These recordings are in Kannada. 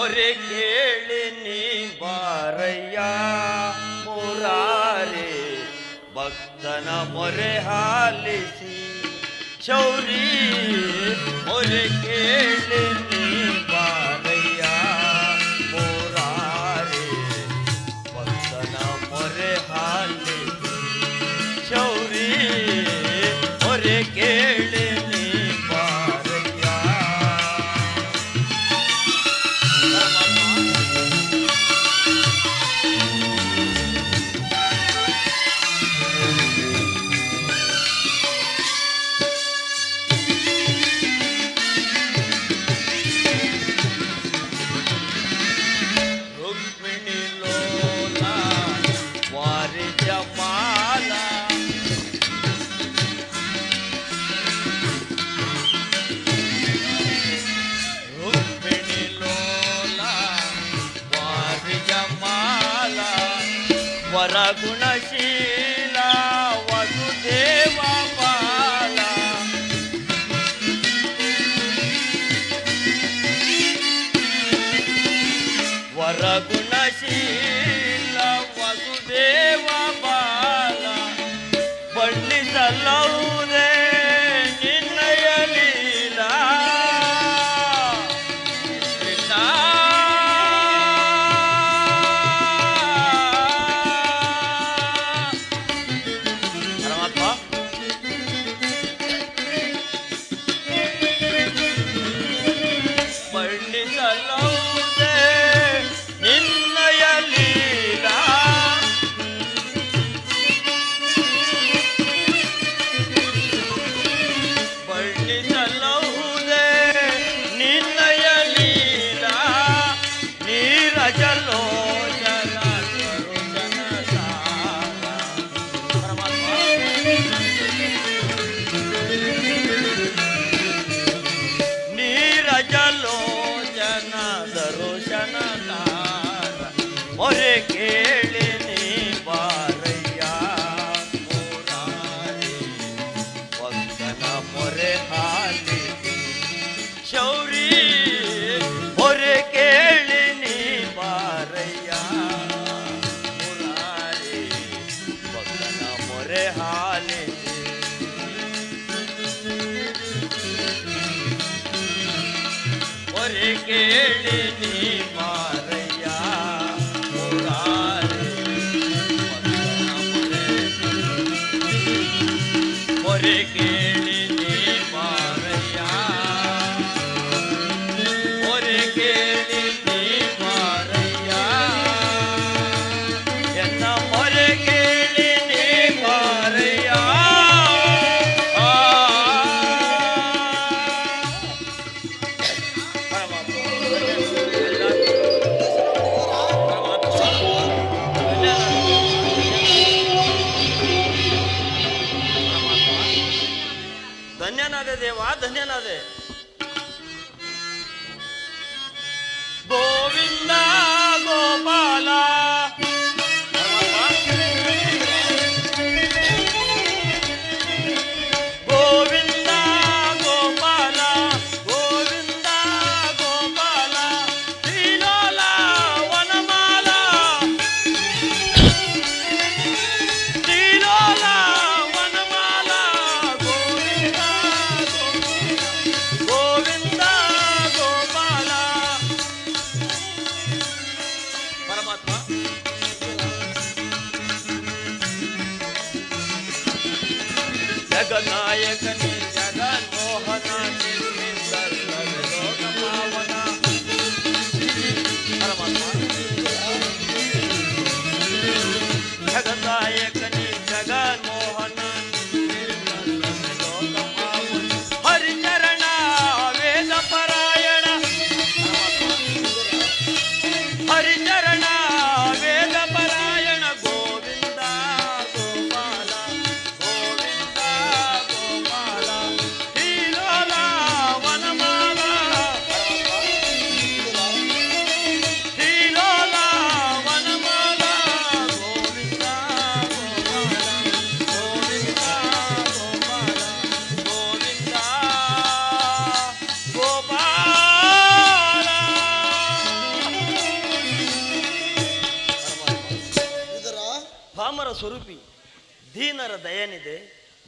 ஒரு கேளு நீ बारया पूरारे भक्तान मोरे हालि चौरी मो केळ వరగుణశీల వసుదేవ चल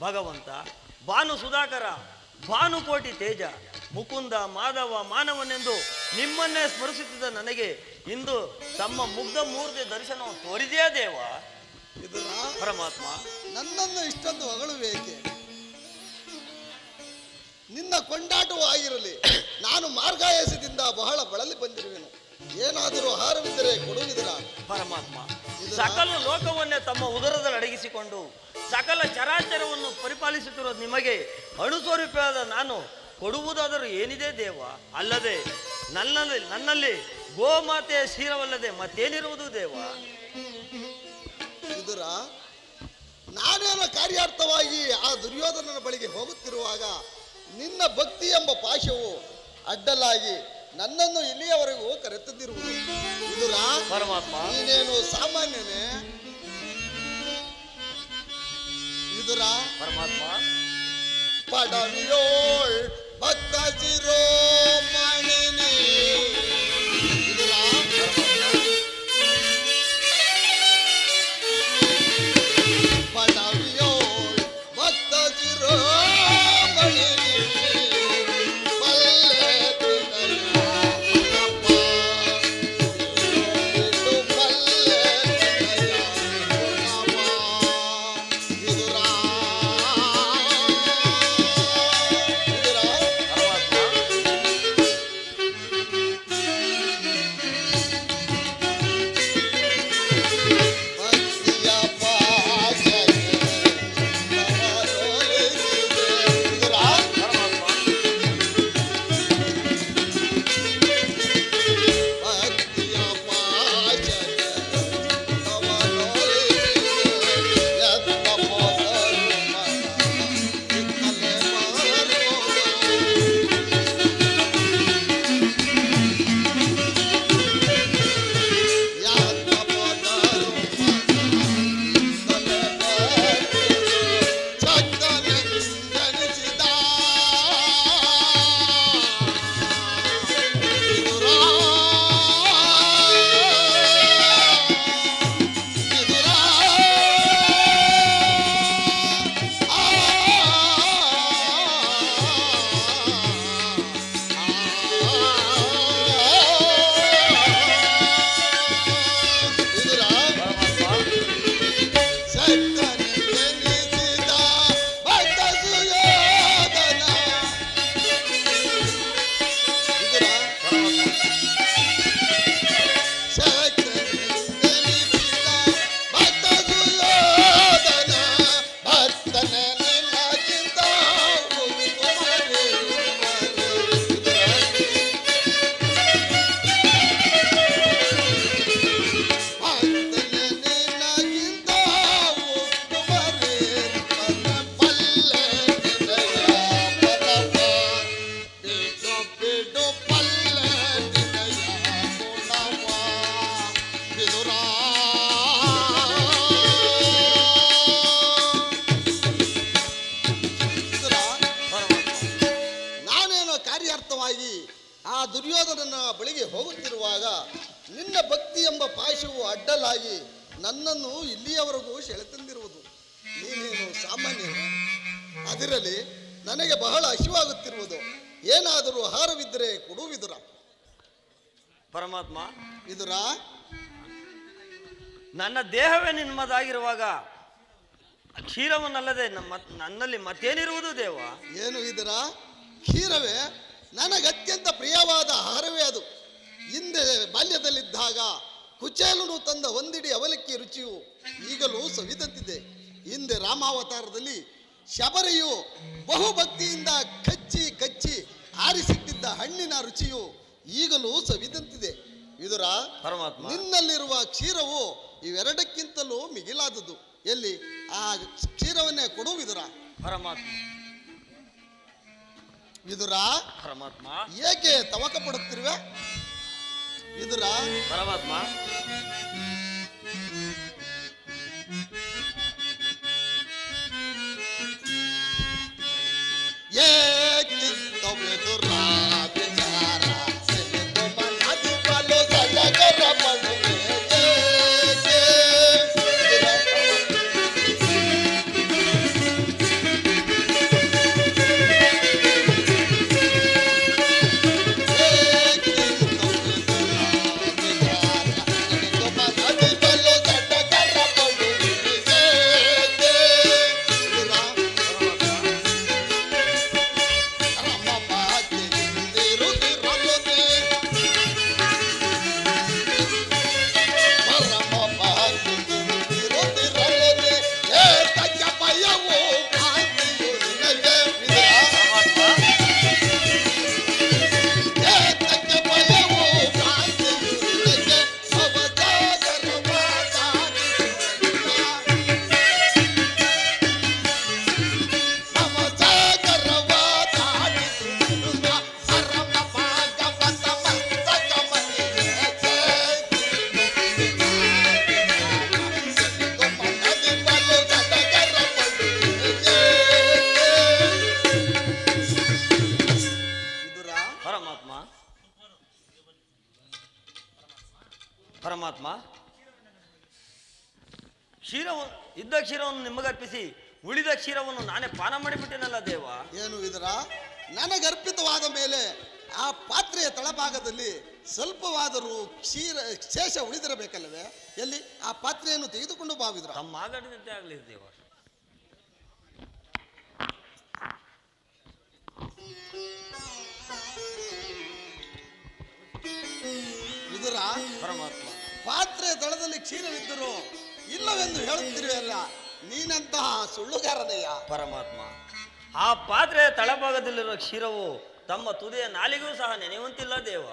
ಭಗವಂತ ಭಾನು ಸುಧಾಕರ ಭಾನುಕೋಟಿ ತೇಜ ಮುಕುಂದ ಮಾಧವ ಮಾನವನೆಂದು ನಿಮ್ಮನ್ನೇ ಸ್ಮರಿಸುತ್ತಿದ್ದ ನನಗೆ ಇಂದು ತಮ್ಮ ಮುಗ್ಧ ಮೂರ್ತಿ ದರ್ಶನವನ್ನು ತೋರಿದೆಯಾ ದೇವ? ಇದು ಪರಮಾತ್ಮ. ನನ್ನನ್ನು ಇಷ್ಟೊಂದು ಹೊಗಳುವೇಕೆ. ನಿನ್ನ ಕೊಂಡಾಟವೂ ಆಗಿರಲಿ. ನಾನು ಮಾರ್ಗಾಯಸದಿಂದ ಬಹಳ ಬಳಲಿ ಬಂದಿರುವೆನು. ಏನಾದರೂ ಆಹಾರವಿದ್ದರೆ ಕೊಡುವುದಿಲ್ಲ. ಪರಮಾತ್ಮ ಸಕಲ ಲೋಕವನ್ನೇ ತಮ್ಮ ಉದರದಲ್ಲಿ ಅಡಗಿಸಿಕೊಂಡು ಸಕಲ ಚರಾಚರವನ್ನು ಪರಿಪಾಲಿಸುತ್ತಿರುವ ನಿಮಗೆ ಅಣುಸ್ವರೂಪವಾದ ನಾನು. ಕೊಡುವುದಾದರೂ ಏನಿದೆ ದೇವ? ಅಲ್ಲದೆ ನನ್ನಲ್ಲಿ ನನ್ನಲ್ಲಿ ಗೋಮಾತೆಯ ಶೀಲವಲ್ಲದೆ ಮತ್ತೇನಿರುವುದು ದೇವ? ಇದರ ನಾನೇನು ಕಾರ್ಯಾರ್ಥವಾಗಿ ಆ ದುರ್ಯೋಧನನ ಬಳಿಗೆ ಹೋಗುತ್ತಿರುವಾಗ ನಿನ್ನ ಭಕ್ತಿ ಎಂಬ ಪಾಶವು ಅಡ್ಡಲಾಗಿ ನನ್ನನ್ನು ಇಲ್ಲಿಯವರೆಗೂ ಕರೆತಂದಿರುವುದು. ಇದು ಪರಮಾತ್ಮ. ನೀನೇನು ಸಾಮಾನ್ಯನೇ? ಇದುರ? ಪರಮಾತ್ಮ. ಪಡವಿಯೋಳ್ ಭಕ್ತ ಶಿರೋಮಣಿ ಇದು ಇದುರ? ನನ್ನ ದೇಹವೇ ನಿಮ್ಮದಾಗಿರುವಾಗ ಕ್ಷೀರವನ್ನಲ್ಲದೆ ನಮ್ಮ ನನ್ನಲ್ಲಿ ಮತ್ತೇನಿರುವುದು ದೇವ? ಏನು ಇದರ? ಕ್ಷೀರವೇ ನನಗೆ ಅತ್ಯಂತ ಪ್ರಿಯವಾದ ಆಹಾರವೇ ಅದು. ಹಿಂದೆ ಬಾಲ್ಯದಲ್ಲಿದ್ದಾಗ ಕುಚೇಲನು ತಂದ ಒಂದಿಡಿ ಅವಲಕ್ಕಿ ರುಚಿಯು ಈಗಲೂ ಸವಿದಂತಿದೆ. ಹಿಂದೆ ರಾಮಾವತಾರದಲ್ಲಿ ಶಬರಿಯು ಬಹುಭಕ್ತಿಯಿಂದ ಕಚ್ಚಿ ಕಚ್ಚಿ ಆರಿಸಿಟ್ಟಿದ್ದ ಹಣ್ಣಿನ ರುಚಿಯು ಈಗಲೂ ಸವಿದಂತಿದೆ. ಇದರ ಪರಮಾತ್ಮ. ನಿನ್ನಲ್ಲಿರುವ ಕ್ಷೀರವು ಇವೆರಡಕ್ಕಿಂತಲೂ ಮಿಗಿಲಾದದ್ದು. ಎಲ್ಲಿ? ಆ ಕ್ಷೀರವನ್ನೇ ಕೊಡು ವಿದುರ. ಪರಮಾತ್ಮ. ವಿದುರ ಪರಮಾತ್ಮ. ಏಕೆ ತವಕ ಪಡುತ್ತಿರುವೆ? ವಿದುರ ಪರಮಾತ್ಮ. ಪರಮಾತ್ಮ? ಕ್ಷೀರವ ಇದ್ದ ಕ್ಷೀರವನ್ನು ನಿಮಗರ್ಪಿಸಿ ಉಳಿದ ಕ್ಷೀರವನ್ನು ನಾನೇ ಪಾನ ಮಾಡಿಬಿಟ್ಟೇನಲ್ಲ ದೇವ? ಏನು ಇದರ? ನನಗರ್ಪಿತವಾದ ಮೇಲೆ ಆ ಪಾತ್ರೆಯ ತಳಭಾಗದಲ್ಲಿ ಸ್ವಲ್ಪವಾದರೂ ಕ್ಷೀರ ಶೇಷ ಉಳಿದಿರಬೇಕಲ್ಲವೇ? ಎಲ್ಲಿ? ಆ ಪಾತ್ರೆಯನ್ನು ತೆಗೆದುಕೊಂಡು ಬಾವಿದ್ರು ತಮ್ಮ ಆಗಡದಂತೆ ಆಗಲಿ ದೇವ. ಇದರ ಪರಮಾತ್ಮ. ಪಾತ್ರೆಯ ತಳದಲ್ಲಿ ಕ್ಷೀರವಿದ್ದರು ಇಲ್ಲವೆಂದು ಹೇಳುತ್ತಿರುವೆಯಲ್ಲ ನೀನಂತಹ ಸುಳ್ಳುಗಾರನಯ್ಯ. ಪರಮಾತ್ಮ ಆ ಪಾತ್ರೆಯ ತಳಭಾಗದಲ್ಲಿರುವ ಕ್ಷೀರವು ತಮ್ಮ ತುದಿಯ ನಾಲಿಗೂ ಸಹ ನೆನೆಯುವಂತಿಲ್ಲ ದೇವ.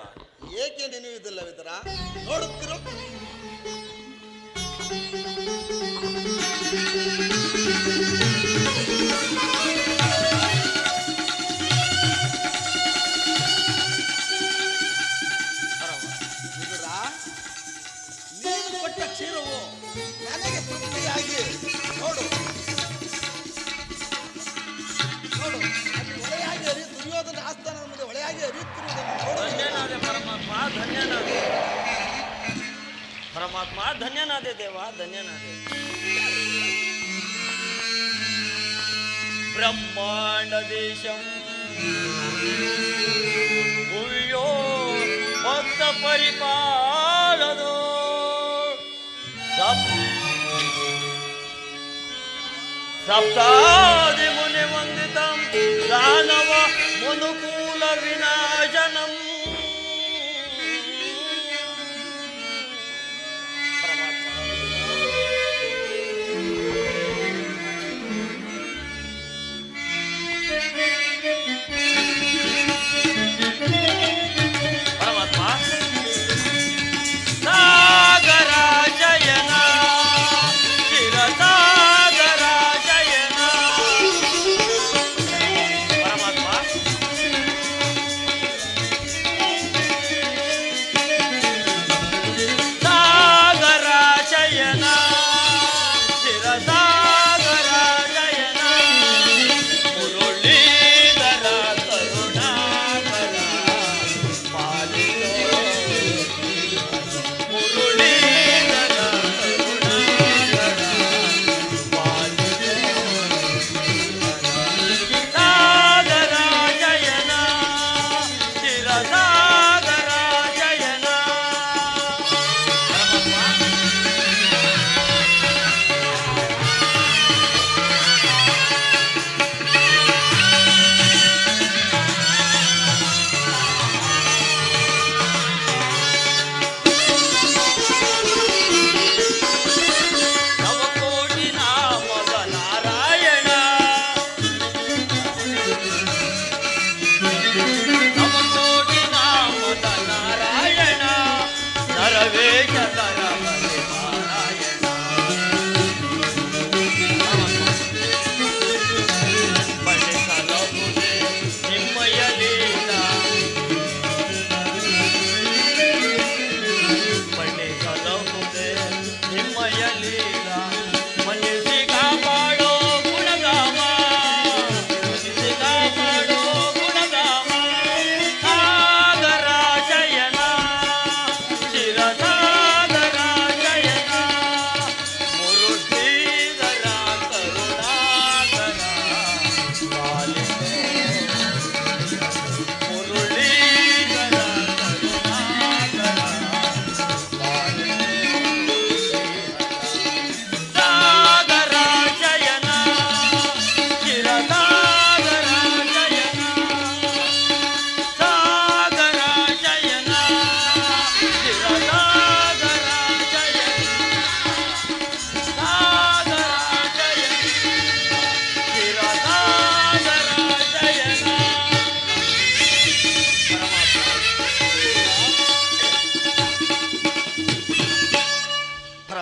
ಏಕೆ ನೆನೆಯುವುದಿಲ್ಲ ವಿತರ ನೋಡುತ್ತಿರು ಪರಮಾತ್ಮ ಧನ್ಯನಾದೆ ದೇವ ಧನ್ಯನಾದೆ. ಬ್ರಹ್ಮಾಂಡ ದೇಶಂ. ಭೂಯೋ ಭಕ್ತ ಪರಿಪಾಲನೋ. ಸಪ್ತಾದಿ ಮುನಿ ವಂದಿತಂ ದಾನವ ಮನುಕೂಲ ವಿನಾಶನಂ.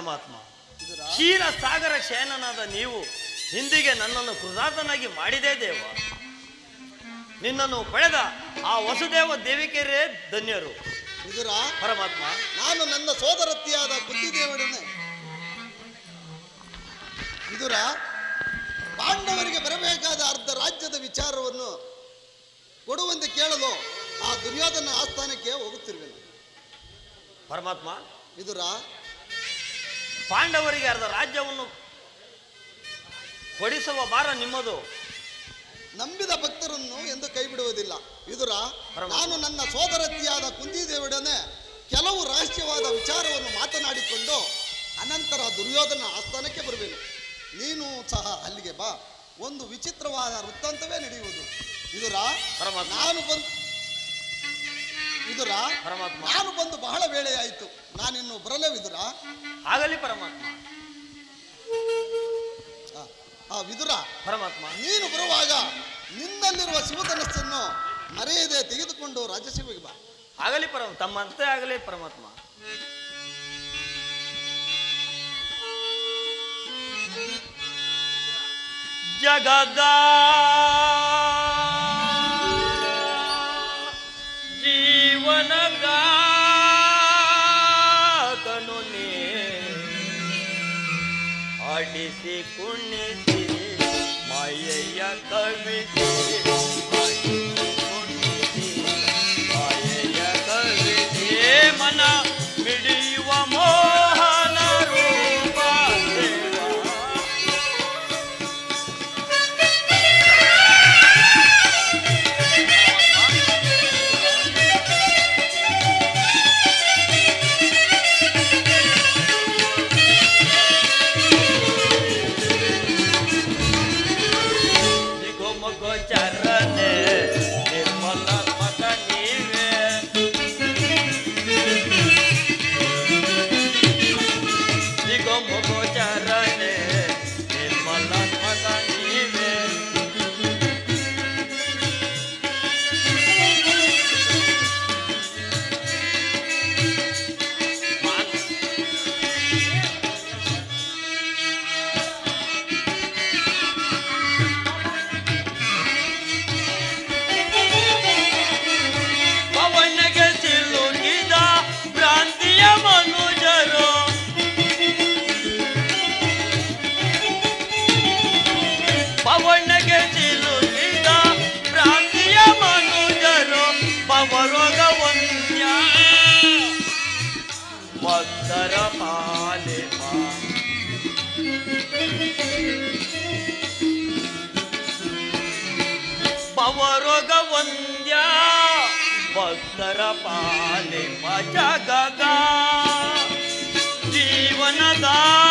ಪರಮಾತ್ಮ. ಇದರ ಕ್ಷೀರ ಸಾಗರ ಶಯನನಾದ ನೀವು ಹಿಂದಿಗೆ ನನ್ನನ್ನು ಕೃತಾರ್ಥನಾಗಿ ಮಾಡಿದೇ ದೇವ. ನಿನ್ನನ್ನು ಪಡೆದ ಆ ವಸುದೇವ ದೇವಿಕೆಯರೇ ಧನ್ಯರು. ಇದರ ಪರಮಾತ್ಮ. ನಾನು ನನ್ನ ಸೋದರತ್ತಿಯಾದ ಬುದ್ಧಿದೇವರನ್ನೇ ಇದರ ಪಾಂಡವರಿಗೆ ಬರಬೇಕಾದ ಅರ್ಧ ರಾಜ್ಯದ ವಿಚಾರವನ್ನು ಕೊಡುವಂತೆ ಕೇಳಲು ಆ ದುರ್ಯೋಧನ ಆಸ್ಥಾನಕ್ಕೆ ಹೋಗುತ್ತಿರುವೆನು. ಪರಮಾತ್ಮ. ವಿದುರ ಪಾಂಡವರಿಗೆ ಅರ್ಧ ರಾಜ್ಯವನ್ನು ಕೊಡಿಸುವ ಭಾರ ನಿಮ್ಮದು. ನಂಬಿದ ಭಕ್ತರನ್ನು ಎಂದು ಕೈ ಬಿಡುವುದಿಲ್ಲ. ವಿದುರ ನಾನು ನನ್ನ ಸೋದರತಿಯಾದ ಕುಂದಿದೇವಿಯೊಡನೆ ಕೆಲವು ರಹಸ್ಯವಾದ ವಿಚಾರವನ್ನು ಮಾತನಾಡಿಕೊಂಡು ಅನಂತರ ದುರ್ಯೋಧನ ಆಸ್ಥಾನಕ್ಕೆ ಬರುವೆನು. ನೀನು ಸಹ ಅಲ್ಲಿಗೆ ಬಾ. ಒಂದು ವಿಚಿತ್ರವಾದ ವೃತ್ತಾಂತವೇ ನಡೆಯುವುದು. ವಿದುರ. ನಾನು ಬಂದು ವಿದುರ? ಪರಮಾತ್ಮ. ನಾನು ಬಂದು ಬಹಳ ವೇಳೆಯಾಯಿತು ನಾನಿನ್ನು ಬರಲೇ ವಿದುರ? ಆಗಲಿ ಪರಮಾತ್ಮ. ಆ, ವಿದುರ ಪರಮಾತ್ಮ. ನೀನು ಬರುವಾಗ ನಿನ್ನಲ್ಲಿರುವ ಶಿವಧನಸ್ಸನ್ನು ಮರೆಯದೆ ತೆಗೆದುಕೊಂಡು ರಾಜಸೇವೆಗೆ ಬಾ. ಆಗಲಿ ಪರಮ ತಮ್ಮಂತೆ ಆಗಲಿ ಪರಮಾತ್ಮ. ಜಗದ ಭಕ್ತರ ಪಾಲಿಪ ಜಗಗ ಜೀವನದಾದನು